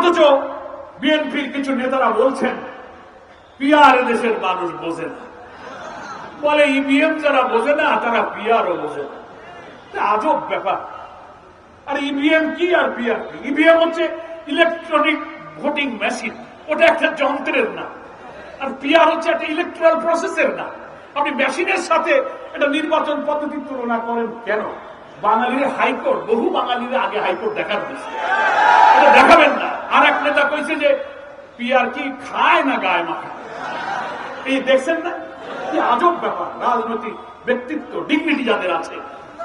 অথচ বিএনপির কিছু নেতারা বলছেন, পিয়ার দেশের মানুষ বোঝে না। বলে ইভিএম যারা বোঝে না, তারা পিয়ারও বোঝে না। আজব ব্যাপার। আর ইভিএম কি আর পিআর কি? ইভিএম হচ্ছে ইলেকট্রনিক ভোটিং মেশিন। ওটা একটা যন্ত্রের না। আর পিআর হচ্ছে একটা ইলেকট্রাল প্রসেসের না। আপনি মেশিনের সাথে একটা নির্বাচন পদ্ধতি তুলনা করেন কেন? বাঙালির হাইকোর্ট, বহু বাঙালির আগে হাইকোর্ট দেখার এটা দেখাবেন না। আর এক নেতা কইছে যে পিআর কি খায় না গায়ে মাখায় এই দেখছেন না? কি আজব ব্যাপার, রাজনৈতিক ব্যক্তিত্ব ডিগনিটি যাদের আছে,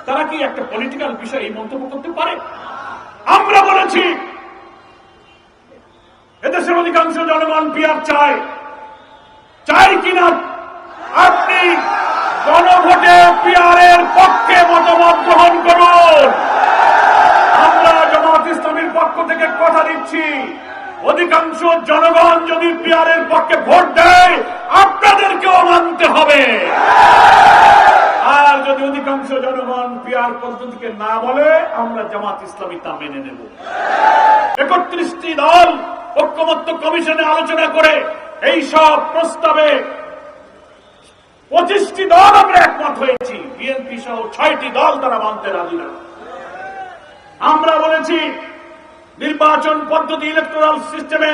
তারা কি একটা পলিটিক্যাল বিষয় এই মন্তব্য করতে পারে? আমরা বলেছি, এদেশের অধিকাংশ জনগণ পিয়ার চায়। চাই কিনা আপনি গণভোটে পিয়ারের পক্ষে মতামত গ্রহণ করুন আমরা জামাত ইসলামীর পক্ষ থেকে দিচ্ছি অধিকাংশ জনগণ যদি পিয়ারের পক্ষে ভোট দেয়, আপনাদেরকেও মানতে হবে। আর যদি অধিকাংশ জনগণ পিয়ার পদ্ধতিকে না বলে, আমরা জামাত ইসলামী তা মেনে নেব। একত্রিশটি দল ঐক্যমত্য কমিশনে আলোচনা করে এই সব প্রস্তাবে পঁচিশটি দল আমরা একমত হয়েছি। বিএনপি সহ ছয়টি দল তারা মানতে রাজি না। আমরা বলেছি নির্বাচন পদ্ধতি ইলেকট্রাল সিস্টেমে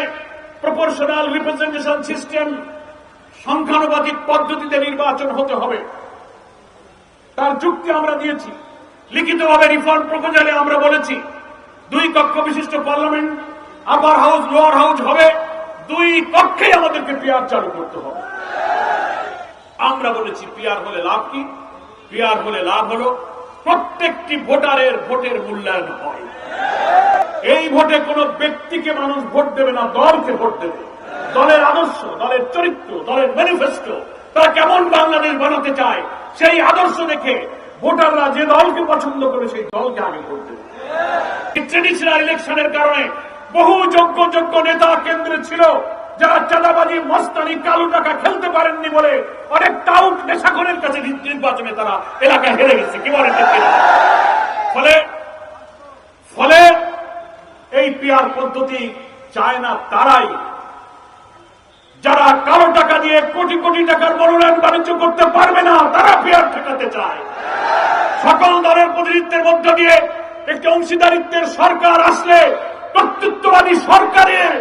প্রপোর্শনাল রিপ্রেজেন্টেশন সিস্টেম সংখ্যানুপাতিক পদ্ধতিতে নির্বাচন হতে হবে। তার যুক্তি আমরা দিয়েছি। লিখিতভাবে রিফর্ম প্রপোজালে আমরা বলেছি, দুই কক্ষ বিশিষ্ট parliament upper house lower house হবে, দুই কক্ষে আমাদেরকে পিয়ার চালু করতে হবে। আমরা বলেছি পিয়ার হলে লাভ কি? পিয়ার হলে লাভ হলো প্রত্যেকটি ভোটারের ভোটের মূল্যায়ন হয়। এই ভোটে কোন ব্যক্তিকে মানুষ ভোট দেবে না, দলকে ভোট দেবে। দলের আদর্শ, দলের চরিত্র, দলের ম্যানিফেস্টো তারা কেমন বাংলাদেশ বানাতে চায়, সেই আদর্শ দেখে ভোটাররা যে দলকে পছন্দ করে, সেই দলকে আগে ভোট দেবে। ট্রেডিশনাল ইলেকশনের কারণে বহু যোগ্য যোগ্য নেতা কেন্দ্রে ছিল, যারা চাঁদাবাজি, মস্তানি, কালো টাকা খেলতে পারেননি বলে অনেক টাউট নেশাখরের কাছে নির্বাচনে তারা এলাকায় হেরে গেছে। কি বলেন ফলে পিয়ার পদ্ধতি চায় না তারাই। যারা কালো টাকা দিয়ে কোটি কোটি টাকার মনোনয়ন বাণিজ্য করতে পারবে না, তারা পিয়ার ঠেকাতে চায়। সকল দলের প্রতিনিধিত্বের মধ্য দিয়ে একটি অংশীদারিত্বের সরকার আসলে কর্তৃত্ববাদী সরকারের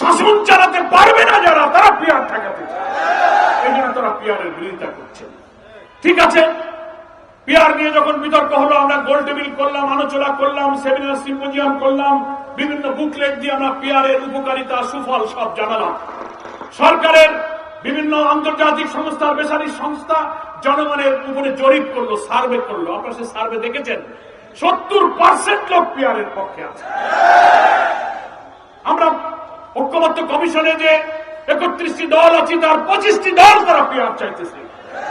শাসন চালাতে পারবে না যারা, তারা পিয়ার ঠেকাতে চায়। এই জন্য তারা পিয়ারের বিরোধিতা করছে। ঠিক আছে? পিয়ার নিয়ে যখন বিতর্ক হলো, আমরা গোল টেবিল করলাম, আলোচনা করলাম, সেমিনার সিম্পোজিয়াম করলাম, বিভিন্ন বুকলেট দিয়ে আমরা পিয়ারের উপকারিতা, সুফল সব জানালাম। সরকারের বিভিন্ন আন্তর্জাতিক সংস্থা বেসারি সংস্থা জনগণের উপরে জরিপ করল, সার্ভে করল। আপনারা সে সার্ভে দেখেছেন? সত্তর পার্সেন্ট লোক পিয়ারের পক্ষে আছে। আমরা ঐক্যবদ্ধ কমিশনে যে একত্রিশটি দল আছে, তার পঁচিশটি দল তারা পিয়ার চাইতেছে।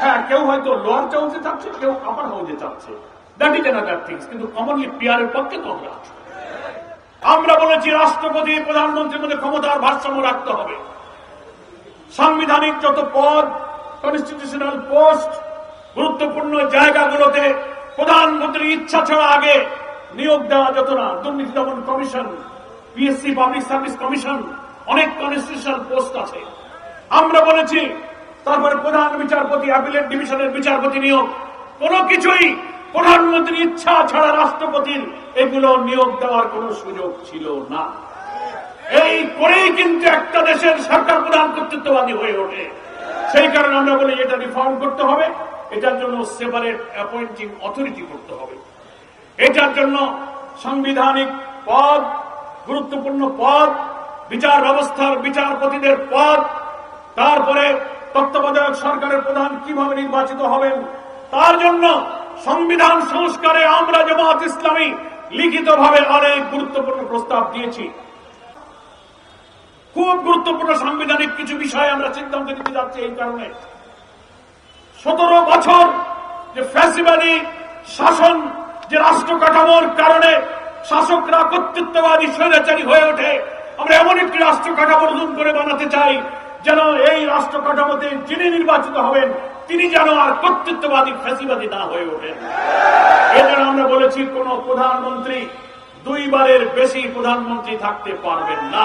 হ্যাঁ কেউ হয়তো লোয়ার হাউসে চাচ্ছে কেউ আপার হাউসে চাচ্ছে দ্যাট ইজ অ্যানাদার থিংস কিন্তু কমনলি পিয়ারের পক্ষে তো আমরা আমরা বলেছি, রাষ্ট্রপতি, প্রধানমন্ত্রীর মধ্যে ক্ষমতার ভারসাম্য রাখতে হবে। সাংবিধানিক যত পদ কনস্টিটিউশনাল পোস্ট গুরুত্বপূর্ণ জায়গাগুলোতে প্রধানমন্ত্রীর ইচ্ছা ছাড়া আগে নিয়োগ দেওয়া যেত না। দুর্নীতি দমন commission PSC public service commission অনেক কনস্টিটিউশনাল পোস্ট আছে। আমরা বলেছি তারপরে প্রধান বিচারপতি অ্যাপিলেট ডিভিশনের বিচারপতি নিয়োগ। কোনো কিছুই প্রধানমন্ত্রীর ইচ্ছা ছাড়া রাষ্ট্রপতির এগুলো নিয়োগ দেওয়ার কোনো সুযোগ ছিল না। এই করেই কিন্তু একটা দেশের সরকার প্রধান কর্তৃত্ববাদী হয়ে ওঠে। সেই কারণে আমরা বলি এটা রিফর্ম করতে হবে, এটার জন্য সেপারেট অ্যাপয়েন্টিং অথরিটি করতে হবে। এটার জন্য সাংবিধানিক পদ, গুরুত্বপূর্ণ পদ, বিচার ব্যবস্থার বিচারপতিদের পদ, তারপরে তত্ত্বাবধায়ক সরকারের প্রধান কীভাবে নির্বাচিত হবেন? তার জন্য সংবিধান সংস্কারে আমরা জামাত ইসলামী লিখিতভাবে অনেক গুরুত্বপূর্ণ প্রস্তাব দিয়েছি। খুব গুরুত্বপূর্ণ সাংবিধানিক কিছু বিষয় আমরা সিদ্ধান্ত নিতে যাচ্ছি এই কারণে। সতেরো বছর যে ফ্যাসিবাদী শাসন, যে রাষ্ট্র কাঠামোর কারণে শাসকরা কর্তৃত্ববাদী স্বৈরাচারী হয়ে ওঠে, আমরা এমন একটি রাষ্ট্র কাঠামো নতুন করে বানাতে চাই যেন এই রাষ্ট্র কাঠামোতে যিনি নির্বাচিত হবেন, তিনি যেন আর কর্তৃত্ববাদী ফ্যাসিবাদী না হয়ে ওঠেন। এজন্য আমরা বলেছি, কোন প্রধানমন্ত্রী দুইবারের বেশি প্রধানমন্ত্রী থাকতে পারবেন না।